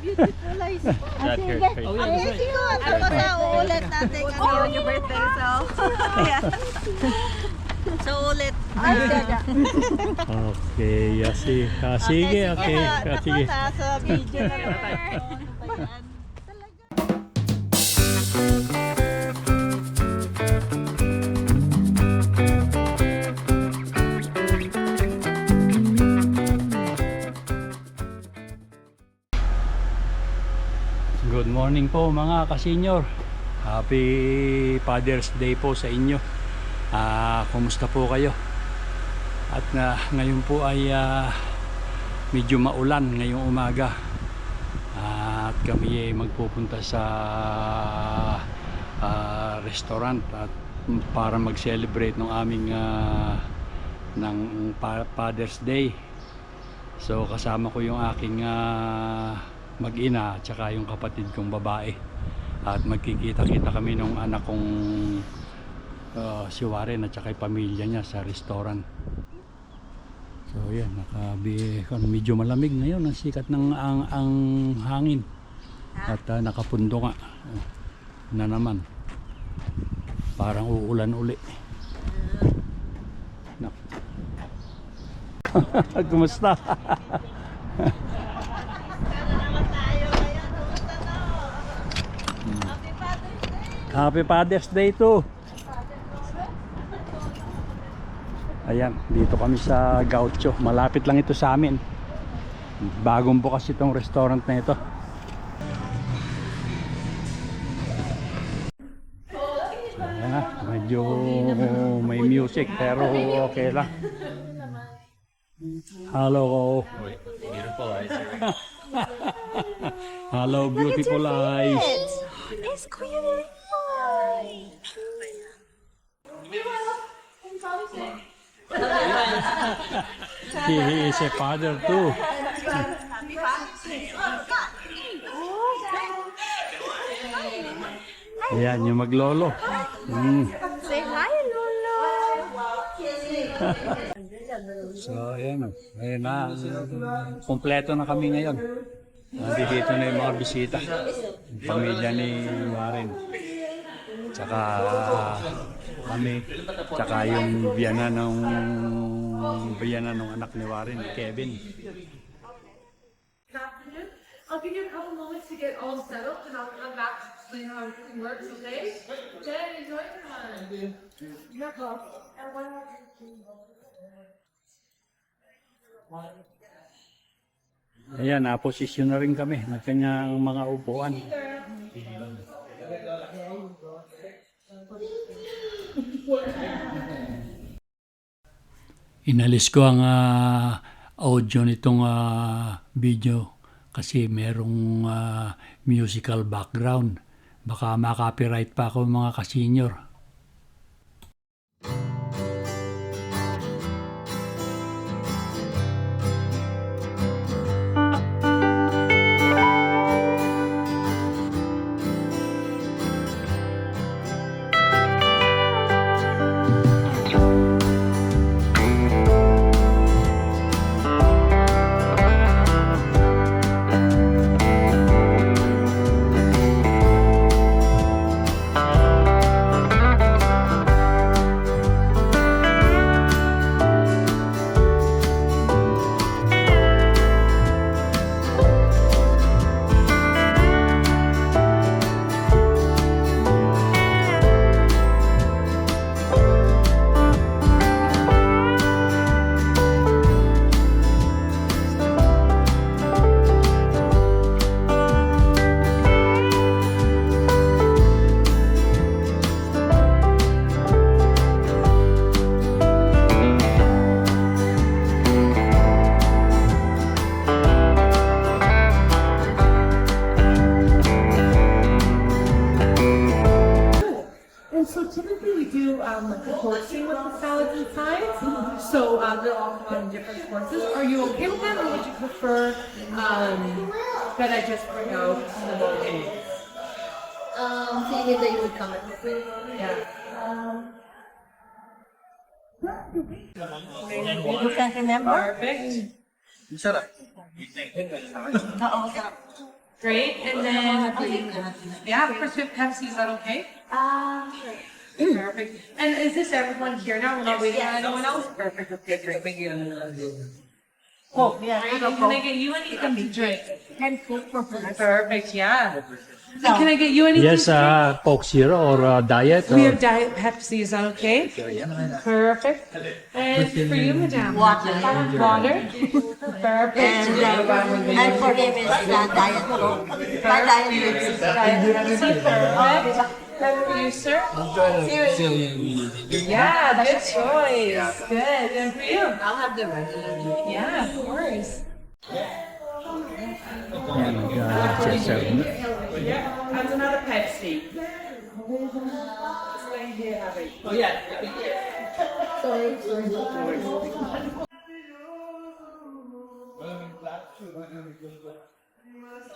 beautiful eyes. Ah, sige. Oh, yeah, right. sige. Tapos na uulit natin. Ano yun yung birthday, so. yeah. So, ulit. Ay, sige. Okay, yeah, si, ah, sige, okay. Ah, sige. Tapos sa video na lang. Good morning po mga kasenyor. Happy Father's Day po sa inyo. Ah, kumusta po kayo? At na ngayon po ay ah, medyo maulan ngayong umaga. at kami ay magpupunta sa ah, restaurant at para mag-celebrate ng aming ah, ng Father's Day. So kasama ko yung aking ah, mag-ina at saka yung kapatid kong babae. At magkikita-kita kami nung anak kong ah, si Warren at saka yung pamilya niya sa restaurant. So yan, nakabi, medyo malamig ngayon ang sikat ng ang, ang hangin. At ah, nakapundo nga Oh, na naman. Parang uulan uli. Kumusta? Happy Father's Day to. Ayan, dito kami sa Gaucho. Malapit lang ito sa amin. Bagong bukas itong restaurant na ito. Ayan na, medyo may music pero okay lang. Hello. Beautiful eyes. Hello, beautiful eyes. He, he is a father too. Ayan, yung maglolo. Mm. Say hi, Lolo. So, ayan. Ayan na. Kompleto na kami ngayon. Nandito na yung mga bisita. Yung pamilya ni Warren. Tsaka kami. Tsaka yung biyana ng biyana ng anak ni Warren, Kevin. I'll give you a couple moments to get all settled and I'll come back to explain how everything works, okay? Okay, enjoy your time. You're welcome. And one more Ayan, naposisyon na rin kami ng kanyang mga upuan. Inalis ko ang ah, audio nitong ah, video kasi merong ah, musical background. Baka makapiright pa ako mga kasenyor. Um, like a coursing with the salads and sides. So uh, they're all come on different courses. Are you okay with that, or would you prefer um, that I just bring out the bouquet? Um, feeling that you would come in. Yeah. You can remember? Perfect. Oo, sarap. Great. And then, yeah, for with Pepsi, is that okay? Ah, Perfect. And is this everyone here now? We're not waiting on anyone else? Perfect. Okay, great. Oh, yeah, Can ano po? I get you anything to drink? Can food. Perfect, yeah. And can I get you anything Yes, to drink? uh, Coke Zero or uh, Diet? We or- have Diet Pepsi, is that okay? Perfect. And for you, madam? Water. Water? Perfect. And, uh, and for him is uh, diet coke. My diet Pepsi. Diet Pepsi, perfect. And for you, sir? Yeah, good choice. Good. And for you? I'll have the regular. Yeah, of course. Yan, nag-serve na. Yeah, that's another Pepsi.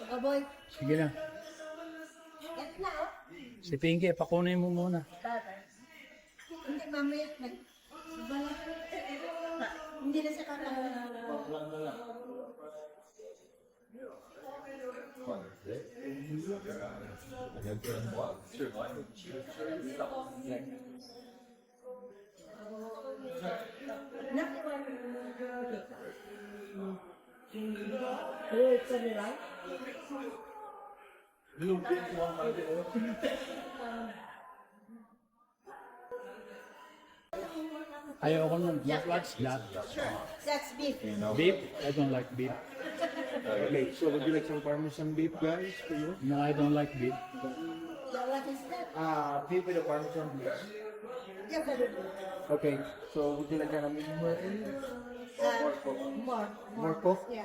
Oh boy. Sige lang. Na. oh. Si Pinky, pakunin mo muna. Hindi mamaya. Nag... Hindi na siya kakaroon. Ayoko nun. What's that? That's beef. Beef? I don't like beef. Okay, so would you like some parmesan beef, guys, for you? No, I don't like beef. What is that? Uh, beef with a parmesan beef. Yeah, Okay, so would you like a medium rare? uh, more. More coke? Yeah.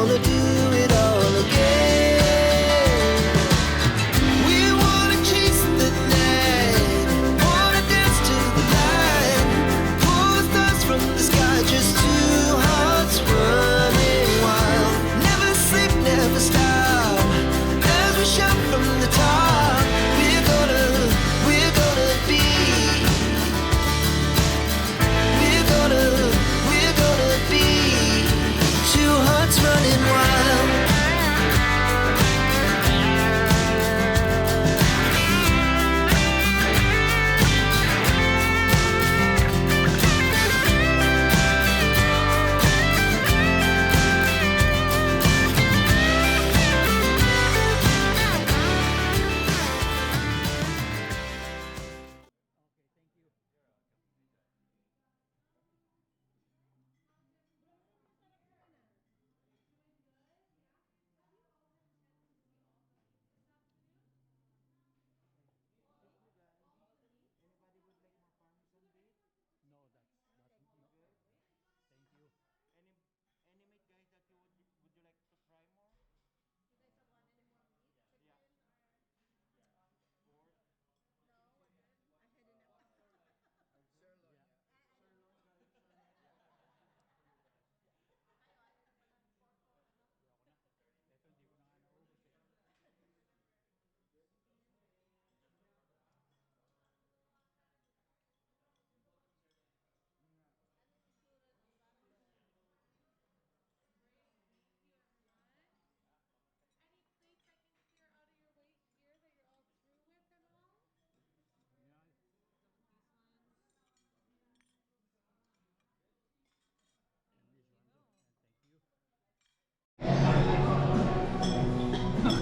wanna do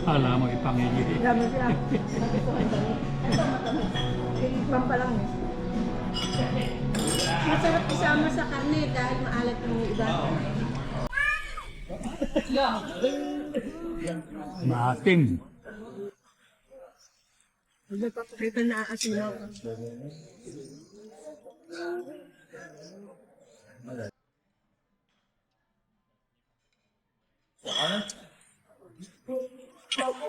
Kala mo ipangigili. Dami siya. Ito matamis. Ibang pa lang eh. Masarap isama sa karne dahil maalat yung iba. Maating. Ito na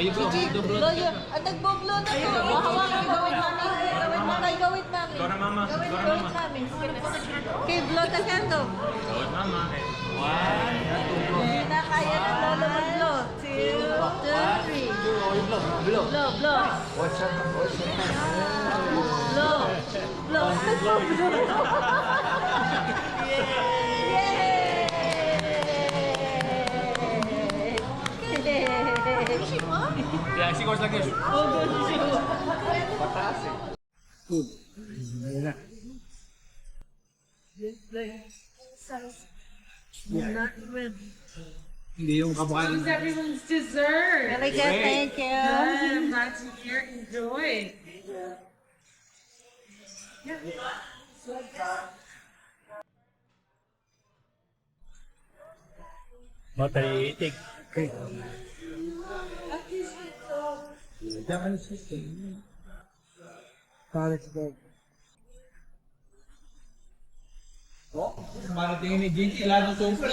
Blow you. Ah, nagbo-blow na to. Hawakan mo, gawin mami. Gawin mo kay gawin mami. Go na mama. Gawin, Go na gawin mama. mami. Okay, blow the candle. Go with mama. One, Hindi na kaya ng lolo mag-blow. Two, two, three. Blow, blow. Blow, blow. Blow. Yay! Yeah, she goes like this. Hindi yung kamukha How's everyone's dessert? Very good, thank you. Good, I'm glad to hear. Enjoy. Mataitik. Marating ni Jin, sila ng super.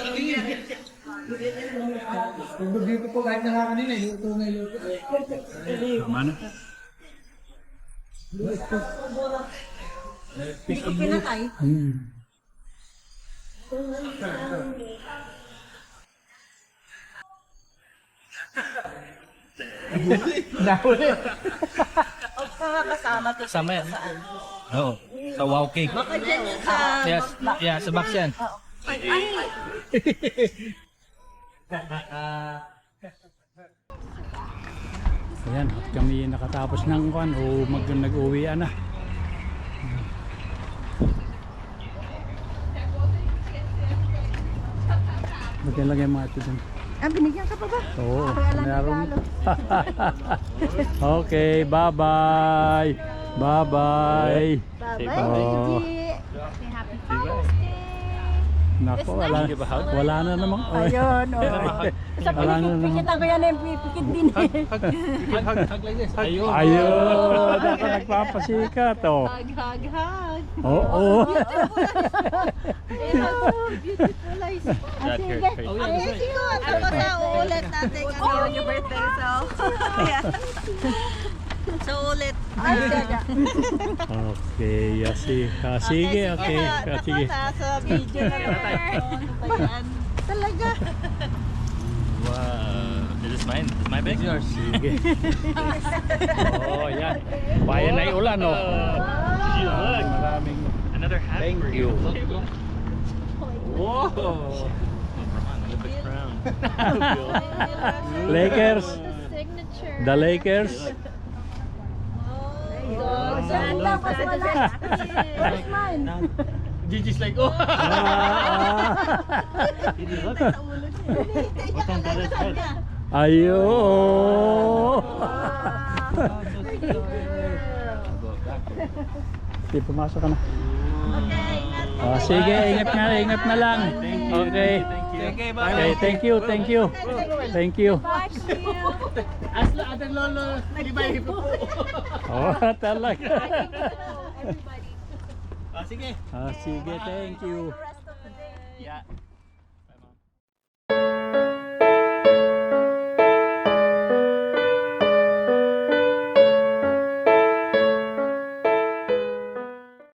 Kung dito po kahit nakakanin eh, luto na luto. Tama na. Pinakay. Hmm. Huwag ka nga kasama to. Sama yan. Oo. Sa wow cake. Baka dyan yung sa... Yes, yeah, sa box yan. Ay, ay. Ayan, at kami nakatapos ng kwan o mag nag-uwian na. Bagyan lang yung mga ito dun. Ah, binigyan ka pa ba? Oo, ni meron. Okay, bye-bye. Bye-bye. Bye-bye, Oh. Gigi. Happy Father's Day! Nako, wala, wala na namang. Ayun, oh. Sa Wala na namang. pinikit ko yan pipikit din eh. Hug, hug, hug like this. Ayun. Ayun, ako nagpapasikat. Oh. Hug, hug, hug. Oo. Beautiful eyes. Ah, sige. Ay, sige. Tapos na uulit natin ano yung birthday. So. So, ulit. Ay, gaga. Okay, yasi. Ah, sige, okay. Ah, sige. nasa video na naman. Ano ba yan? Talaga. Wow. This is mine. This is my bag. yours. Sige. oh, yan. Bayan na yung ulan, oh. Maraming. Another hat Thank for you. Whoa. At crown. Lakers. The Lakers. Kasi wala. Where's mine? Gigi's like, oh. Ayun. Sige, pumasok ka na. Okay, ingat Oh, sige, ingat na, ingat na lang. Okay. Okay, Okay, thank you, thank you. Thank you. Asla, ating lolo, libay po. Oh, talaga. Ah, sige. Ah, sige, thank you. Yeah.